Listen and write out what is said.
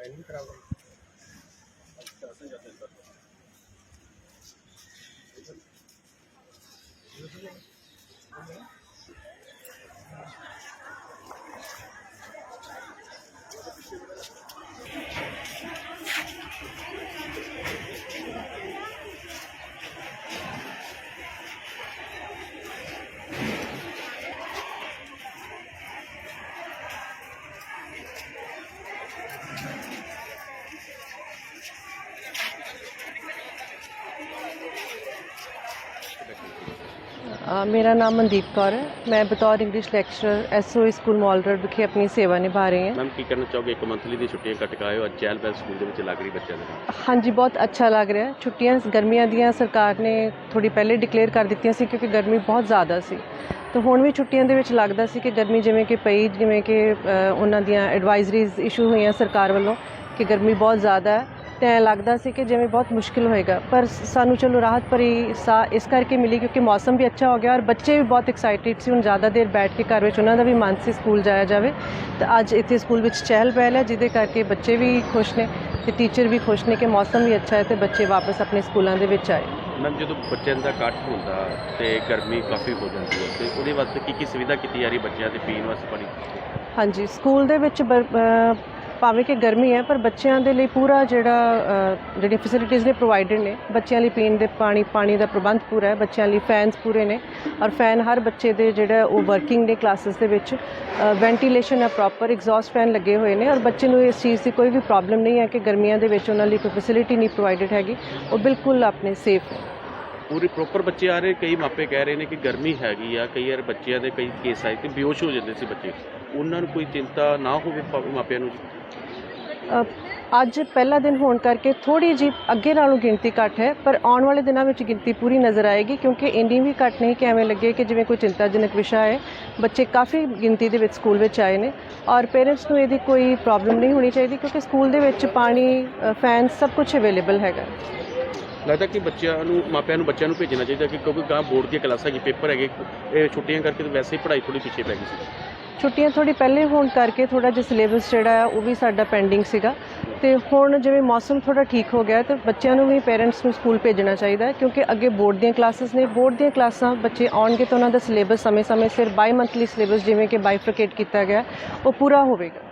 Time ਖਰਾਬ ਮੇਰਾ ਨਾਮ ਮਨਦੀਪ ਕੌਰ ਹੈ। ਮੈਂ ਬਤੌਰ English lecturer SOE school mall road ਵਿਖੇ ਆਪਣੀ ਸੇਵਾ ਨਿਭਾ ਰਹੀ ਹਾਂ। ਮੈਮ ਕੀ ਕਹਿਣਾ ਚਾਹੋਗੇ? ਇੱਕ ਮੰਥਲੀ ਦੀ ਛੁੱਟੀਆਂ ਕੱਟ ਕੇ ਆਏ ਹੋ ਅੱਜ ਪਹਿਲ ਸਕੂਲ ਦੇ ਵਿੱਚ ਲੱਗ ਰਹੀ ਬੱਚਿਆਂ ਦੇ ਨਾਲ। ਹਾਂਜੀ ਬਹੁਤ ਅੱਛਾ ਲੱਗ ਰਿਹਾ। ਛੁੱਟੀਆਂ ਗਰਮੀਆਂ ਦੀਆਂ ਸਰਕਾਰ ਨੇ ਥੋੜੀ ਪਹਿਲੇ ਡਿਕਲੇਅਰ ਕਰ ਦਿੱਤੀਆਂ ਸੀ ਕਿਉਂਕਿ ਗਰਮੀ ਬਹੁਤ ਜ਼ਿਆਦਾ ਸੀ। ਤਾਂ ਹੁਣ ਵੀ ਛੁੱਟੀਆਂ ਦੇ ਵਿੱਚ ਲੱਗਦਾ ਸੀ ਕਿ ਗਰਮੀ ਜਿਵੇਂ ਕਿ ਪਈ ਜਿਵੇਂ ਕਿ ਉਹਨਾਂ ਦੀਆਂ ਐਡਵਾਈਜ਼ਰੀਜ਼ ਇਸ਼ੂ ਹੋਈਆਂ ਸਰਕਾਰ ਵੱਲੋਂ ਕਿ ਗਰਮੀ ਬਹੁਤ ਜ਼ਿਆਦਾ ਹੈ। ਤੇ ਐਂ ਲੱਗਦਾ ਸੀ ਕਿ ਜਿਵੇਂ ਬਹੁਤ ਮੁਸ਼ਕਿਲ ਹੋਏਗਾ। ਪਰ ਸਾਨੂੰ ਚਲੋ ਰਾਹਤ ਭਰੀ ਸਾ ਇਸ ਕਰਕੇ ਮਿਲੀ ਕਿਉਂਕਿ ਮੌਸਮ ਵੀ ਅੱਛਾ ਹੋ ਗਿਆ ਔਰ ਬੱਚੇ ਵੀ ਬਹੁਤ ਐਕਸਾਈਟਿਡ ਸੀ। ਹੁਣ ਜ਼ਿਆਦਾ ਦੇਰ ਬੈਠ ਕੇ ਘਰ ਵਿੱਚ ਉਹਨਾਂ ਦਾ ਵੀ ਮਨ ਸੀ ਸਕੂਲ ਜਾਇਆ ਜਾਵੇ। ਤਾਂ ਅੱਜ ਇੱਥੇ ਸਕੂਲ ਵਿੱਚ ਚਹਿਲ ਪਹਿਲ ਹੈ ਜਿਹਦੇ ਕਰਕੇ ਬੱਚੇ ਵੀ ਖੁਸ਼ ਨੇ ਤੇ ਟੀਚਰ ਵੀ ਖੁਸ਼ ਨੇ ਕਿ ਮੌਸਮ ਵੀ ਅੱਛਾ ਹੈ ਤੇ ਬੱਚੇ ਵਾਪਸ ਆਪਣੇ ਸਕੂਲਾਂ ਦੇ ਵਿੱਚ ਆਏ। ਮੈਮ ਜਦੋਂ ਬੱਚਿਆਂ ਦਾ ਇਕੱਠ ਹੁੰਦਾ ਤੇ ਗਰਮੀ ਕਾਫੀ ਹੋ ਜਾਂਦੀ ਹੈ ਤੇ ਉਹਦੇ ਵਾਸਤੇ ਕੀ ਕੀ ਸੁਵਿਧਾ ਕੀਤੀ ਜਾ ਰਹੀ ਬੱਚਿਆਂ ਦੇ ਪੀਣ ਵਾਸਤੇ ਪਾਣੀ ਹਾਂਜੀ ਸਕੂਲ ਦੇ ਵਿੱਚ ਭਾਵੇਂ ਕਿ ਗਰਮੀ ਹੈ, ਪਰ ਬੱਚਿਆਂ ਦੇ ਲਈ ਪੂਰਾ ਜਿਹੜਾ ਜਿਹੜੀਆਂ ਜਿਹੜੀ ਫੈਸਿਲਿਟੀਜ਼ ਨੇ ਪ੍ਰੋਵਾਈਡਡ ਨੇ, ਬੱਚਿਆਂ ਲਈ ਪੀਣ ਦੇ ਪਾਣੀ ਪਾਣੀ ਦਾ ਪ੍ਰਬੰਧ ਪੂਰਾ ਹੈ, ਬੱਚਿਆਂ ਲਈ ਫੈਨਸ ਪੂਰੇ ਨੇ ਔਰ ਫੈਨ ਹਰ ਬੱਚੇ ਦੇ ਜਿਹੜਾ ਉਹ ਵਰਕਿੰਗ ਨੇ ਕਲਾਸਿਸ ਦੇ ਵਿੱਚ ਵੈਂਟੀਲੇਸ਼ਨ ਹੈ ਪ੍ਰੋਪਰ ਐਗਜ਼ੌਸਟ ਫੈਨ ਲੱਗੇ ਹੋਏ ਨੇ ਔਰ ਬੱਚੇ ਨੂੰ ਇਸ ਚੀਜ਼ ਦੀ ਕੋਈ ਵੀ ਪ੍ਰੋਬਲਮ ਨਹੀਂ ਹੈ ਕਿ ਗਰਮੀਆਂ ਦੇ ਵਿੱਚ ਉਹਨਾਂ ਲਈ ਕੋਈ ਫੈਸਿਲਿਟੀ ਨਹੀਂ ਪ੍ਰੋਵਾਈਡਡ ਹੈਗੀ, ਉਹ ਬਿਲਕੁਲ ਆਪਣੇ ਸੇਫ ਹੈ ਪੂਰੇ ਪ੍ਰੋਪਰ ਬੱਚੇ ਆ ਰਹੇ, ਕਈ ਮਾਪੇ ਕਹਿ ਰਹੇ ਨੇ ਕਿ ਗਰਮੀ ਹੈਗੀ ਆ, ਕਈ ਵਾਰ ਬੱਚਿਆਂ ਦੇ ਕਈ ਕੇਸ ਆਏ ਕਿ ਬੇਹੋਸ਼ ਹੋ ਜਾਂਦੇ ਸੀ ਬੱਚੇ। ਉਹਨਾਂ ਨੂੰ ਕੋਈ ਚਿੰਤਾ ਨਾ ਹੋਵੇ ਮਾਪਿਆਂ ਨੂੰ। ਅੱਜ ਪਹਿਲਾ ਦਿਨ ਹੋਣ ਕਰਕੇ ਥੋੜੀ ਜੀ ਅੱਗੇ ਨਾਲੋਂ ਗਿਣਤੀ ਘੱਟ ਹੈ, ਪਰ ਆਉਣ ਵਾਲੇ ਦਿਨਾਂ ਵਿੱਚ ਗਿਣਤੀ ਪੂਰੀ ਨਜ਼ਰ ਆਏਗੀ ਕਿਉਂਕਿ ਇੰਨੀ ਵੀ ਘੱਟ ਨਹੀਂ ਕਿ ਐਵੇਂ ਲੱਗੇ ਕਿ ਜਿਵੇਂ ਕੋਈ ਚਿੰਤਾਜਨਕ ਵਿਸ਼ਾ ਹੈ। ਬੱਚੇ ਕਾਫੀ ਗਿਣਤੀ ਦੇ ਵਿੱਚ ਸਕੂਲ ਵਿੱਚ ਆਏ ਨੇ ਔਰ ਪੇਰੈਂਟਸ ਨੂੰ ਇਹਦੀ ਕੋਈ ਪ੍ਰੋਬਲਮ ਨਹੀਂ ਹੋਣੀ ਚਾਹੀਦੀ ਕਿਉਂਕਿ ਸਕੂਲ ਦੇ ਵਿੱਚ ਪਾਣੀ ਫੈਨ ਸਭ ਕੁਝ ਅਵੇਲੇਬਲ ਹੈਗਾ। ਲੱਗਦਾ ਕਿ ਬੱਚਿਆਂ ਨੂੰ, ਮਾਪਿਆਂ ਨੂੰ, ਬੱਚਿਆਂ ਨੂੰ ਭੇਜਣਾ ਚਾਹੀਦਾ ਕਿ ਕਿਉਂਕਿ ਗਾਂ ਬੋਰਡ ਦੀਆਂ ਕਲਾਸਾਂ ਹੈਗੀ ਪੇਪਰ ਹੈਗੇ, ਇਹ ਛੁੱਟੀਆਂ ਕਰਕੇ ਤਾਂ ਵੈਸੇ ਹੀ ਪੜ੍ਹਾਈ ਥੋੜੀ ਪਿੱਛੇ ਪੈ ਗਈ ਸੀ। ਛੁੱਟੀਆਂ ਥੋੜੀ ਪਹਿਲੇ ਹੋਣ ਕਰਕੇ ਥੋੜਾ ਜਿਹਾ ਸਿਲੇਬਸ ਜਿਹੜਾ ਆ ਉਹ ਵੀ ਸਾਡਾ ਪੈਂਡਿੰਗ ਸੀਗਾ। ਤੇ ਹੁਣ ਜਿਵੇਂ ਮੌਸਮ ਥੋੜਾ ਠੀਕ ਹੋ ਗਿਆ ਤੇ ਬੱਚਿਆਂ ਨੂੰ ਵੀ ਪੇਰੈਂਟਸ ਨੂੰ ਸਕੂਲ ਭੇਜਣਾ ਚਾਹੀਦਾ ਹੈ, ਕਿਉਂਕਿ ਅੱਗੇ ਬੋਰਡ ਦੀਆਂ ਕਲਾਸਿਸ ਨੇ। ਬੋਰਡ ਦੀਆਂ ਕਲਾਸਾਂ ਬੱਚੇ ਆਉਣਗੇ ਤਾਂ ਉਹਨਾਂ ਦਾ ਸਿਲੇਬਸ ਸਮੇਂ-ਸਮੇਂ ਸਿਰ ਬਾਈ ਮੰਥਲੀ ਸਿਲੇਬਸ ਜਿਵੇਂ ਕਿ ਬਾਈਫਰਕੇਟ ਕੀਤਾ ਗਿਆ ਉਹ ਪੂਰਾ ਹੋਵੇਗਾ।